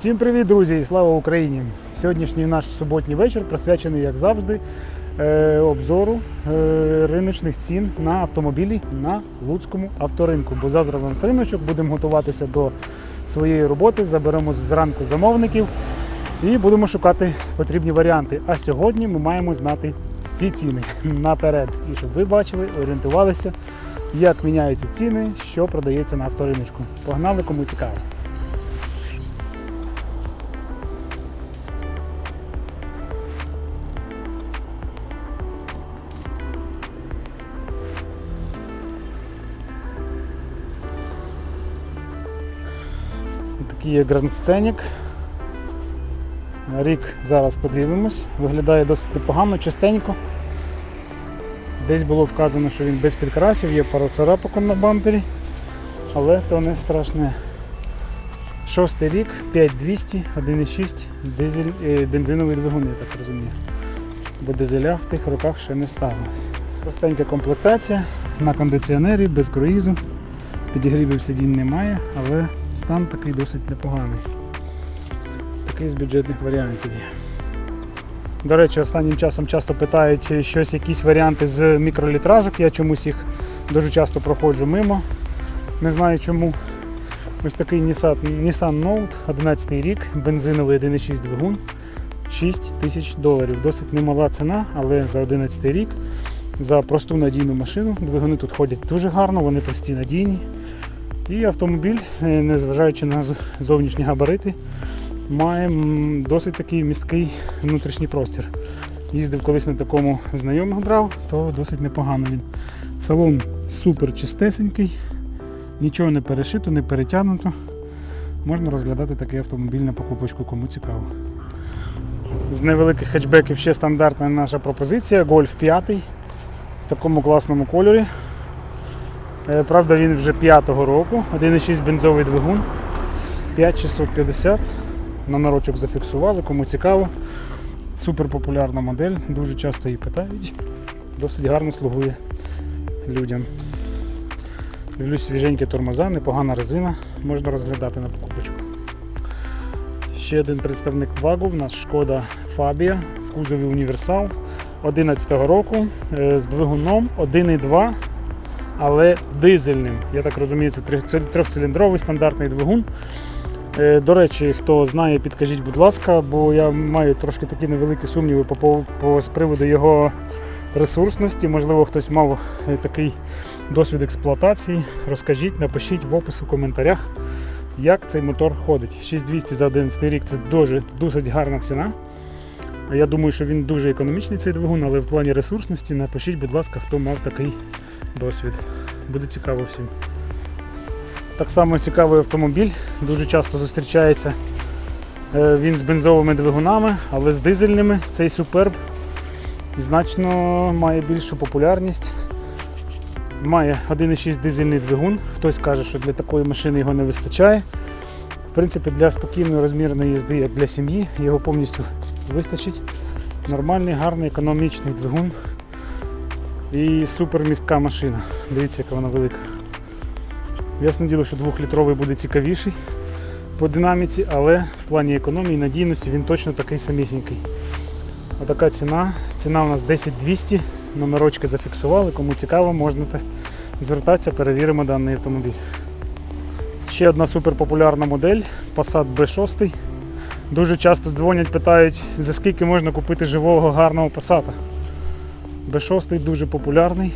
Всім привіт, друзі, і слава Україні! Сьогоднішній наш суботній вечір присвячений, як завжди, е, обзору е, риночних цін на автомобілі на Луцькому авторинку. Бо завтра вам з риночок будемо готуватися до своєї роботи, заберемо зранку замовників і будемо шукати потрібні варіанти. А сьогодні ми маємо знати всі ціни наперед. І щоб ви бачили, орієнтувалися, як міняються ціни, що продається на авториночку. Погнали, кому цікаво. Є Grand Scenic. Рік зараз подивимось. Виглядає досить непогано, чистенько. Десь було вказано, що він без підкрасів, є пару царапок на бампері, але то не страшне. Шостий рік, 5200, 1,6 дизель, е, бензиновий двигун, я так розумію. Бо дизеля в тих роках ще не ставилось. Простенька комплектація на кондиціонері, без круїзу. Підігрівів сидінь немає, але стан такий досить непоганий. Такий з бюджетних варіантів є. До речі, останнім часом часто питають е, щось, якісь варіанти з мікролітражок. Я чомусь їх дуже часто проходжу мимо. Не знаю чому. Ось такий Nissan, Nissan Note, 11 рік, бензиновий 1,6 двигун, 6 тисяч доларів. Досить немала ціна, але за 11 рік за просту надійну машину. Двигуни тут ходять дуже гарно, вони прості надійні. І автомобіль, е, незважаючи на зовнішні габарити, має досить такий місткий внутрішній простір. Їздив колись на такому знайомих брав, то досить непогано він. Салон супер чистесенький, нічого не перешито, не перетягнуто. Можна розглядати такий автомобіль на покупочку, кому цікаво. З невеликих хетчбеків ще стандартна наша пропозиція Golf 5 в такому класному кольорі. Е, Правда, він вже 5-го року, 1,6 бензовий двигун, 5650. Номерочок зафіксували, кому цікаво. Супер популярна модель, дуже часто її питають. Досить гарно слугує людям. Дивлюсь, свіженькі тормоза, непогана резина, можна розглядати на покупочку. Ще один представник вагу, в нас шкода Фабія в кузові універсал 11-го року е, з двигуном 1,2 але дизельним. Я так розумію, це трьохциліндровий стандартний двигун. Е, До речі, хто знає, підкажіть, будь ласка, бо я маю трошки такі невеликі сумніви по, по, з приводу його ресурсності. Можливо, хтось мав е, такий досвід експлуатації. Розкажіть, напишіть в опису в коментарях, як цей мотор ходить. 6200 за 11 рік це дуже досить гарна ціна. Я думаю, що він дуже економічний цей двигун, але в плані ресурсності напишіть, будь ласка, хто мав такий досвід. Буде цікаво всім. Так само цікавий автомобіль. Дуже часто зустрічається е, він з бензовими двигунами, але з дизельними. Цей суперб значно має більшу популярність. Має 1,6 дизельний двигун. Хтось каже, що для такої машини його не вистачає. В принципі, для спокійної розмірної їзди, як для сім'ї, його повністю вистачить. Нормальний, гарний, економічний двигун. І супер містка машина. Дивіться, яка вона велика. Ясне діло, що 2-літровий буде цікавіший по динаміці, але в плані економії і надійності він точно такий самісінький. Отака ціна. Ціна у нас 10200. Номерочки зафіксували. Кому цікаво, можна звертатися, перевіримо даний автомобіль. Ще одна суперпопулярна модель Passat B6. Дуже часто дзвонять, питають, за скільки можна купити живого гарного Passat. B6 дуже популярний.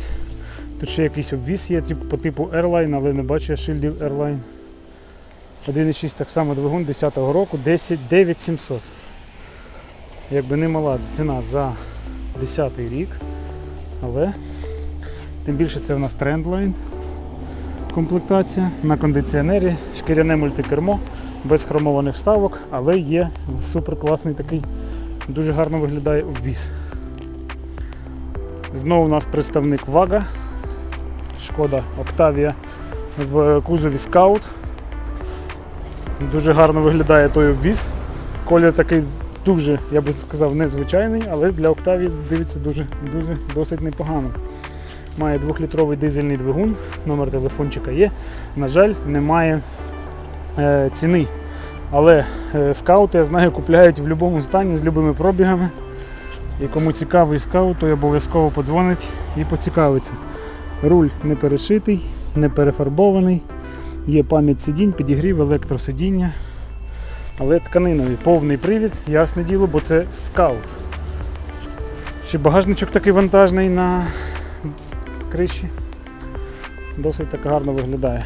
Тут ще якийсь обвіз є по типу Airline, але не бачу я шильдів Airline. 1,6 так само двигун 10-го року, 10 9700. Якби не мала ціна за 10 рік. Але тим більше це в нас Trendline комплектація на кондиціонері, шкіряне мультикермо, без хромованих вставок, але є супер класний такий, дуже гарно виглядає обвіз. Знову у нас представник Вага. Шкода Octavia в кузові Scout. Дуже гарно виглядає той обвіз. Колір такий дуже, я би сказав, незвичайний, але для Octavia дивиться дуже, дуже досить непогано. Має 2-літровий дизельний двигун, номер телефончика є. На жаль, немає е, ціни Але е, скаути, я знаю, купляють в будь-якому стані з будь-якими пробігами. І кому цікавий скаут, то обов'язково подзвонить і поцікавиться. Руль не перешитий, не перефарбований. Є пам'ять сидінь, підігрів, електросидіння. Але тканиновий повний привід, ясне діло, бо це скаут. Ще багажничок такий вантажний на криші. Досить так гарно виглядає.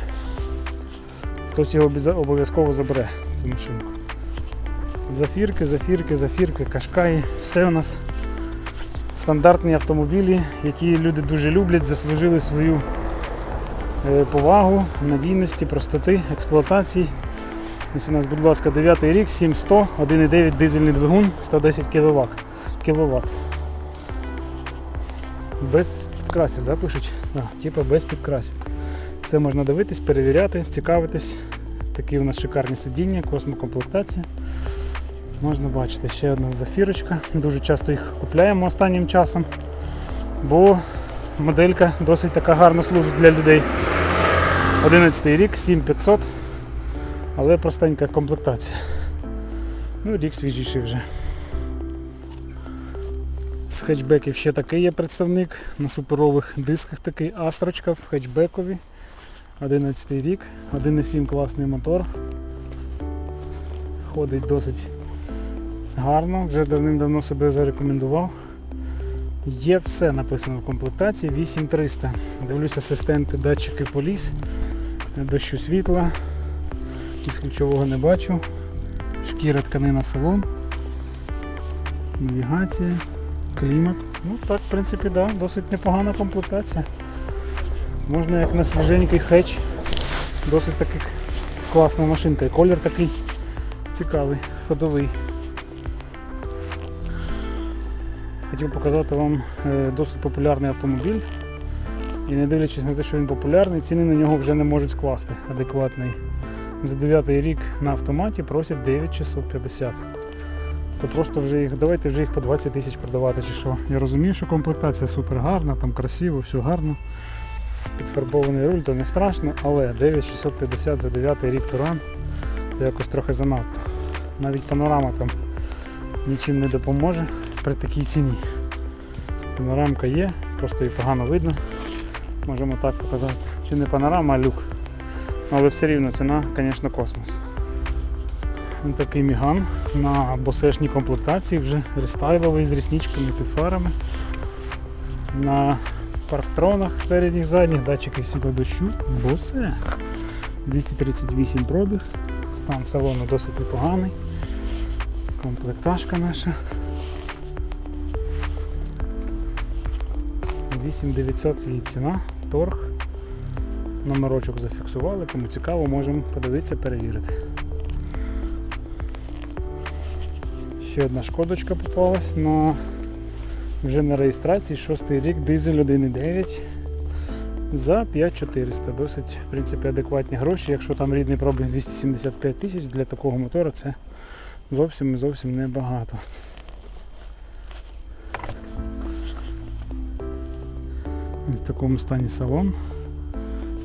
Хтось його обов'язково забере, цю машинку. Зафірки, зафірки, зафірки, кашкаї. Все у нас стандартні автомобілі, які люди дуже люблять, заслужили свою е, повагу, надійності, простоти, експлуатації. Ось у нас, будь ласка, 9 рік, 7100, 1,9 дизельний двигун, 110 кВт. кіловат. Без підкрасів, да, пишуть? А, типа без підкрасів. Все можна дивитись, перевіряти, цікавитись. Такі у нас шикарні сидіння, космокомплектація. Можна бачити, ще одна зафірочка. Дуже часто їх купляємо останнім часом, бо моделька досить така гарно служить для людей. 11 рік, 7500, але простенька комплектація. Ну, рік свіжіший вже. З хетчбеків ще такий є представник. На суперових дисках такий Астрочка в хетчбекові. 11 рік, 1,7 класний мотор. Ходить досить гарно, вже давним-давно себе зарекомендував. Є все написано в комплектації 8300. Дивлюсь асистенти, датчики поліс, дощу світла, із ключового не бачу. Шкіра тканина салон, навігація, клімат. Ну так, в принципі, да, досить непогана комплектація. Можна як на свіженький хетч. Досить таки класна машинка. І колір такий цікавий, ходовий. Хотів показати вам е, досить популярний автомобіль. І не дивлячись на те, що він популярний, ціни на нього вже не можуть скласти адекватний. За 9 рік на автоматі просять 9650. То просто вже їх, давайте вже їх по 20 тисяч продавати чи що. Я розумію, що комплектація супер гарна, там красиво, все гарно. Підфарбований руль, то не страшно, але 9650 за 9 рік Туран то якось трохи занадто. Навіть панорама там нічим не допоможе при такій ціні. Панорамка є, просто її погано видно. Можемо так показати. Чи не панорама, а люк. Але все рівно ціна, звісно, космос. Такий міган на босешній комплектації, вже рестайловий з рісничками під фарами. На парктронах спередніх задніх, датчики світла дощу, босе. 238 пробіг, стан салону досить непоганий. Комплектажка наша. 8900 її ціна, торг. Номерочок зафіксували, кому цікаво, можемо подивитися, перевірити. Ще одна шкодочка попалась на вже на реєстрації 6 рік, дизель 1,9 за 5400. Досить в принципі, адекватні гроші. Якщо там рідний пробіг 275 тисяч для такого мотора, це зовсім зовсім небагато. В такому стані салон.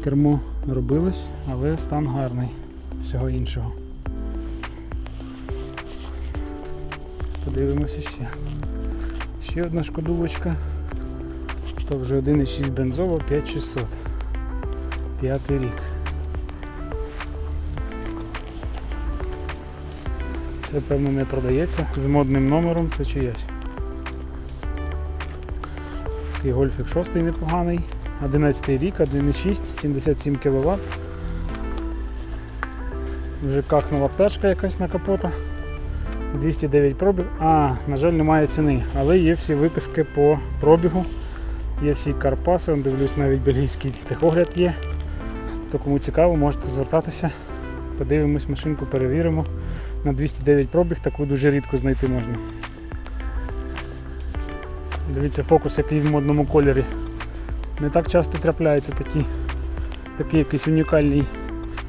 Кермо робилось, але стан гарний всього іншого. Подивимося ще. Ще одна шкодувочка. То вже 1,6 бензово 5600. П'ятий рік. Це певно не продається з модним номером, це чиясь. Такий гольфік 6 непоганий. 11 рік, 1,6, 77 кВт. Вже какнула пташка якась на капота. 209 пробіг. А, на жаль, немає ціни, але є всі виписки по пробігу. Є всі карпаси, дивлюсь, навіть бельгійський техогляд є. То кому цікаво, можете звертатися. Подивимось машинку, перевіримо. На 209 пробіг таку дуже рідко знайти можна. Дивіться фокус, який в модному кольорі. Не так часто трапляється такі, такий якийсь унікальний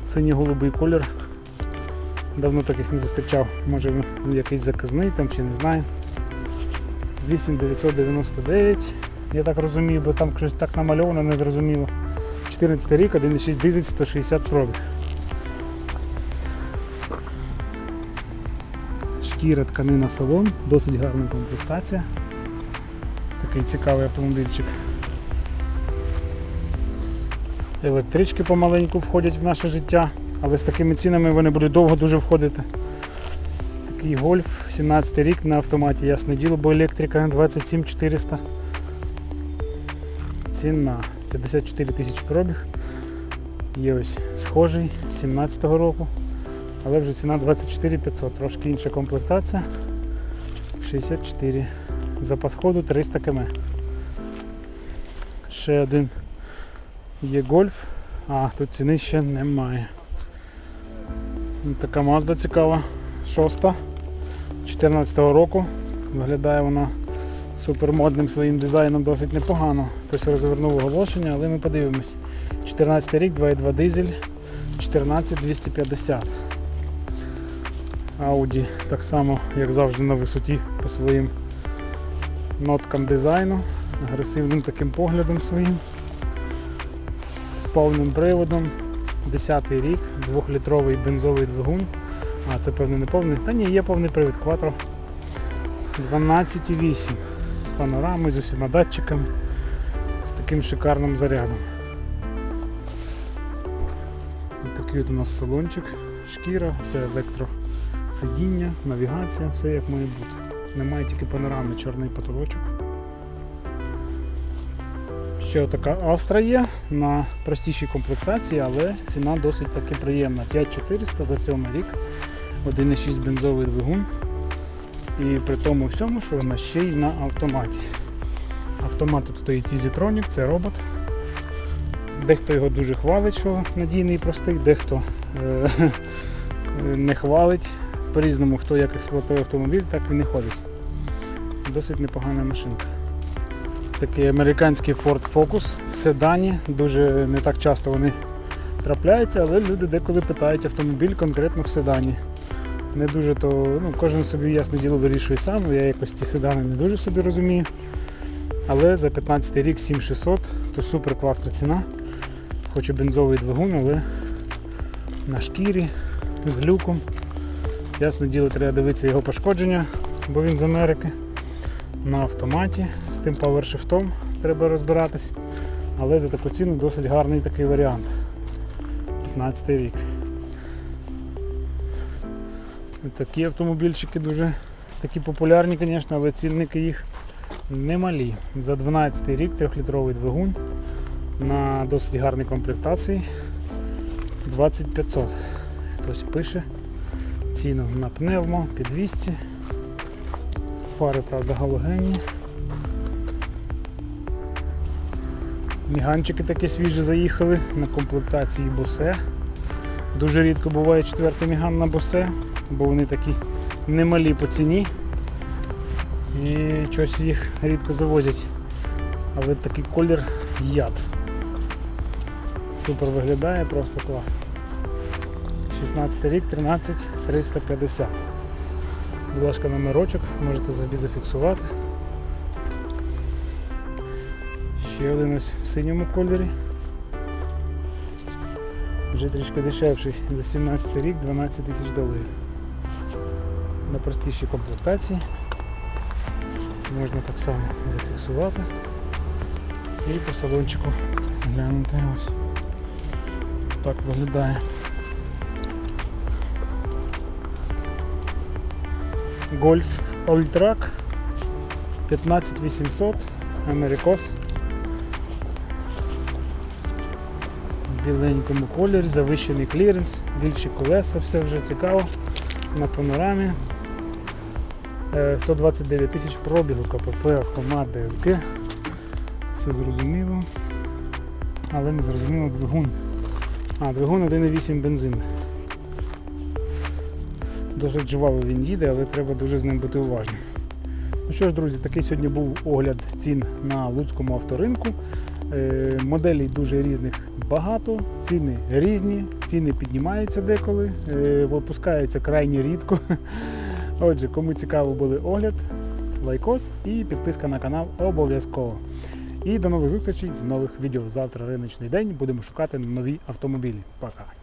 синьо-голубий колір. Давно таких не зустрічав. Може якийсь заказний там чи не знаю. 8999. Я так розумію, бо там щось так намальовано, не зрозуміло. 14 рік, 1,6 дизель, 160 пробіг. шкіра, тканина, салон, досить гарна комплектація. Такий цікавий автомобільчик. Електрички помаленьку входять в наше життя, але з такими цінами вони будуть довго дуже входити. Такий гольф, 17 рік на автоматі, ясне діло, бо електрика 27 400. Ціна 54 тисячі пробіг. Є ось схожий 17-го року, але вже ціна 24 500, трошки інша комплектація. 64. Запас ходу 300 км. Ще один є гольф, а тут ціни ще немає. Така Mazda цікава, шоста 14-го року. Виглядає вона супермодним своїм дизайном досить непогано. Хтось розвернув оголошення, але ми подивимось. 14 рік, 2.2 дизель, 14250. Audi так само, як завжди, на висоті по своїм ноткам дизайну, агресивним таким поглядом своїм, з повним приводом. 10 рік, 2-літровий бензовий двигун. А, це певно не повний. Та ні, є повний привід Quattro. 12,8 з панорамою, з усіма датчиками, з таким шикарним зарядом. Такий от у нас салончик, шкіра, все електросидіння, навігація, все як має бути. Немає тільки панорами, чорний потолочок. Ще така Astra є на простішій комплектації, але ціна досить таки приємна. 5400 за 7 рік, 1,6 бензовий двигун. І при тому всьому, що вона ще й на автоматі. Автомат тут стоїть EasyTronic, це робот. Дехто його дуже хвалить, що надійний і простий, дехто е- не хвалить. По-різному, хто як експлуатує автомобіль, так він і ходить. Досить непогана машинка. Такий американський Ford Focus в седані. Дуже не так часто вони трапляються, але люди деколи питають автомобіль конкретно в седані. Не дуже то, ну, кожен собі ясне діло вирішує сам, я якось ці седани не дуже собі розумію. Але за 15 рік 7600 то супер класна ціна. Хоч і бензовий двигун, але на шкірі з люком. Ясне діло, треба дивитися його пошкодження, бо він з Америки. На автоматі з тим павершифтом треба розбиратись. Але за таку ціну досить гарний такий варіант. 15 рік. Такі автомобільчики дуже такі популярні, звісно, але цінники їх немалі. За 12 рік 3-літровий двигун на досить гарній комплектації 2500. Хтось пише ціну на пневмо під 200. Фари, правда, галогенні. Міганчики такі свіжі заїхали на комплектації босе. Дуже рідко буває четвертий міган на босе, бо вони такі немалі по ціні. І щось їх рідко завозять. Але такий колір яд. Супер виглядає, просто клас. 16 рік, 13 350. Будь ласка, номерочок, можете собі зафіксувати. Ще один ось в синьому кольорі. Вже трішки дешевший за 17 рік 12 тисяч доларів. На простішій комплектації. Можна так само зафіксувати і по салончику глянути ось. Так виглядає. Гольф Ольтрак 15800 Америкос. Біленькому кольорі, завищений кліренс, більші колеса, все вже цікаво. На панорамі. Е, 129 тисяч пробігу, КПП, автомат, ДСГ. Все зрозуміло. Але не зрозуміло двигун. А, двигун 1,8 бензин. Досить жваво він їде, але треба дуже з ним бути уважним. Ну що ж, друзі, такий сьогодні був огляд цін на Луцькому авторинку. Е, Моделей дуже різних багато, ціни різні, ціни піднімаються деколи, е, випускаються крайні рідко. Отже, кому цікаво буде огляд, лайкос і підписка на канал обов'язково. І до нових зустрічей в нових відео. Завтра риночний день будемо шукати нові автомобілі. Пока!